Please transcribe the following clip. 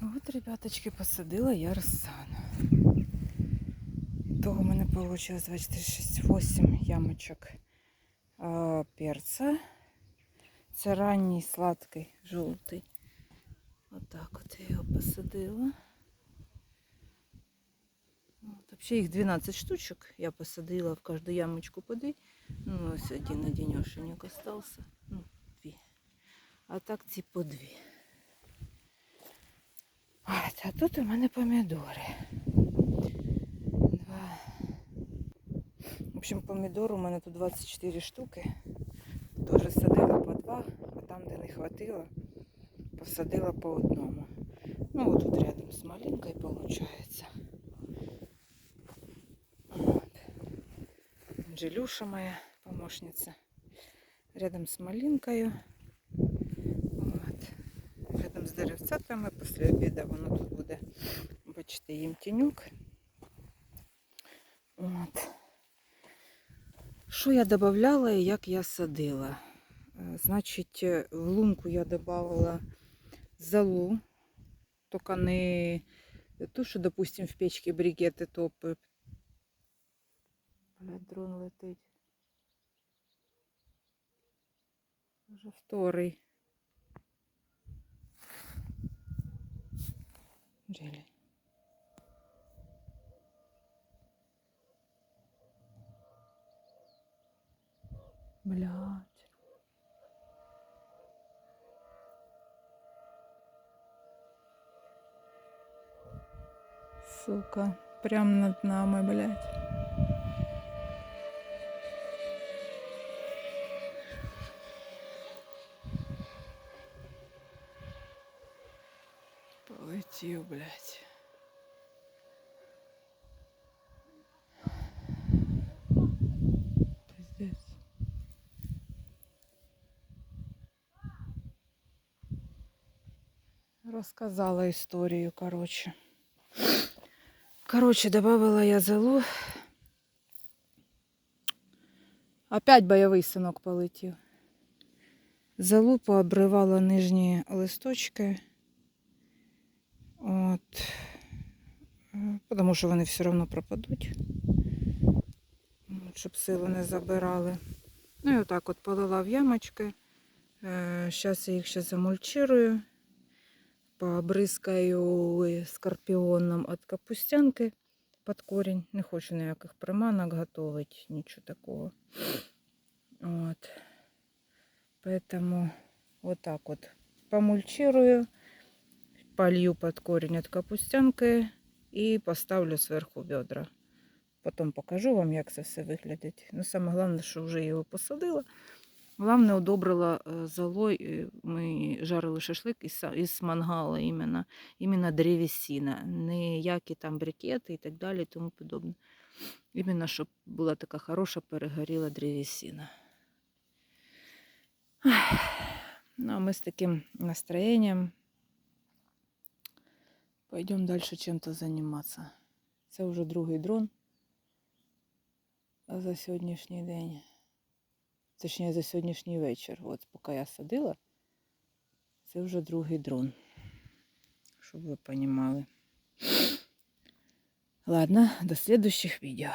От, ребяточки, посадила я розсаду. Того в мене вийшло 24, 8 ямочок а, перця. Це ранній сладкий, жовтий. Отак от я його посадила. От, взагалі їх 12 штучок. Я посадила в кожну ямочку по дві. Ну, ось один одинешенек остался. Ну, дві. А так ці по дві. От, а тут у мене помідори. Два. В общем, помідор у мене тут 24 штуки. Тоже садила по два, а там, де не хватило, посадила по одному. Ну, вот тут рядом малинкой получается. Вот. Анжелюша моя помощница. Рядом с малинкою. З деревцятами після обіду воно тут буде. Бачите, їм тіньок. От. Що я додавала і як я садила? Е, Значить, е, в лунку я додавала золу, тільки не ту, що, допустим, в печці брикети топи. Дрон летить. Вже вторий. Really? Блядь. Сука, прям над нами, блядь. Полетів, блядь. Пиздец. Розказала історію, коротше. Добавила я залу. Опять бойовий синок полетів. Залу пообривала нижні листочки. От. Е, Тому що вони все одно пропадуть. Щоб силу не забирали. Ну і отак от полила в ямочки. Зараз я їх ще замульчирую. Побризкаю скорпіоном від капустянки під корінь. Не хочу ніяких приманок готувати, нічого такого. От. Поэтому вот так вот помульчирую, полью под корень от капустянки і поставлю зверху бедра. Потім покажу вам, як це все виглядить. Ну, саме головне, що вже його посадила. Головне, удобрила е, золой. е, Ми жарили шашлик із, мангала іменно, іменно древесина. Ніякі там брикети і так далі, тому подобне. Іменно, щоб була така хороша перегоріла древесина. Ну, а мы с таким настроением пойдем дальше чем-то заниматься. Це вже другий дрон за сьогоднішній день. Точніше, за сьогоднішній вечір. От поки я садила, це вже другий дрон. Щоб ви розуміли. Ладно, до следующих відео.